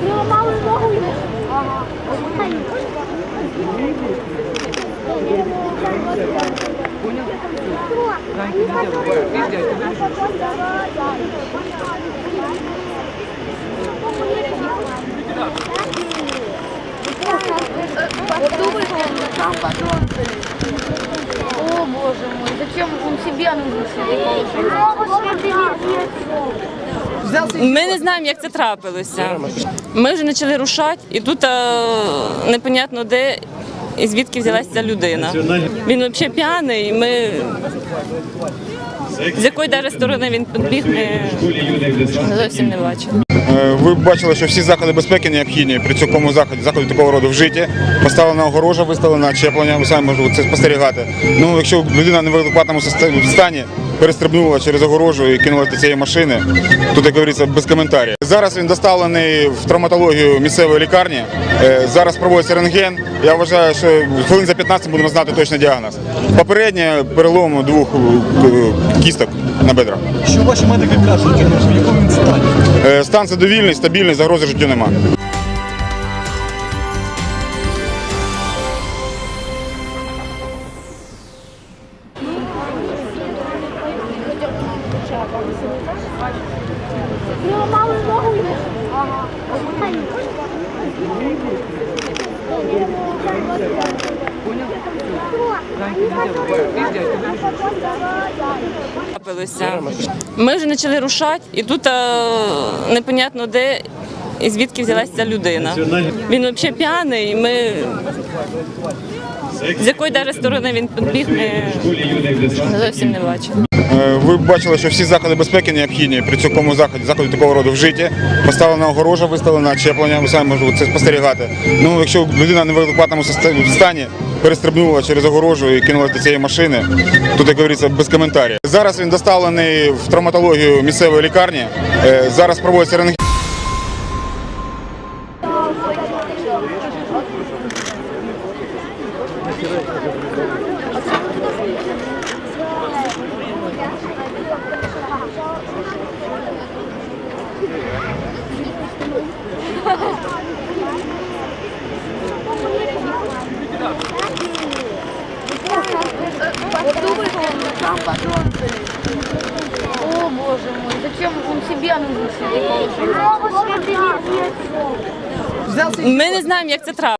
Ну, мало ногу йде. Ага. О, боже мой, зачем он себе нужен Ми не знаємо, як це трапилося. Ми вже почали рушати, і тут е, непонятно де і звідки взялася ця людина. Він взагалі п'яний. Ми з якої навіть сторони він підбіг, ми зовсім не бачимо. Е, Ви бачили, що всі заходи безпеки необхідні при цьому заході, заході такого роду вжиті. Поставлена огорожа, виставлена щеплення, ви самі можете це спостерігати. Ну, якщо людина не в адекватному стані, перестрибнула через огорожу і кинулася до цієї машини, тут, як говориться, без коментарів. Зараз він доставлений в травматологію місцевої лікарні. Е, Зараз проводиться рентген. Я вважаю, що хвилин за 15 будемо знати точний діагноз. Попереднє перелом двох е, кісток на бедрах. Що ваші медики кажуть, в якому він стані? Е, Стан задовільний, стабільний, загрози життю немає. Ну, мало ногу йде. Ага. Ми вже почали рушати, і тут е, непонятно де і звідки взялася ця людина. Він взагалі п'яний. Ми з якої навіть сторони він підбіг, ми зовсім не бачимо. Е, Ви бачили, що всі заходи безпеки необхідні при цьому заході, заході такого роду вжиті. Поставлена огорожа, виставлена щеплення, ви самі можете це спостерігати. Ну, якщо людина не в адекватному стані, перестрибнула через огорожу і кинулася до цієї машини, тут, як говориться, без коментарів. Зараз він доставлений в травматологію місцевої лікарні. Е, Зараз проводиться рентген. О, боже мой, зачем он себе нужен Ми не знаємо, як це трапилося.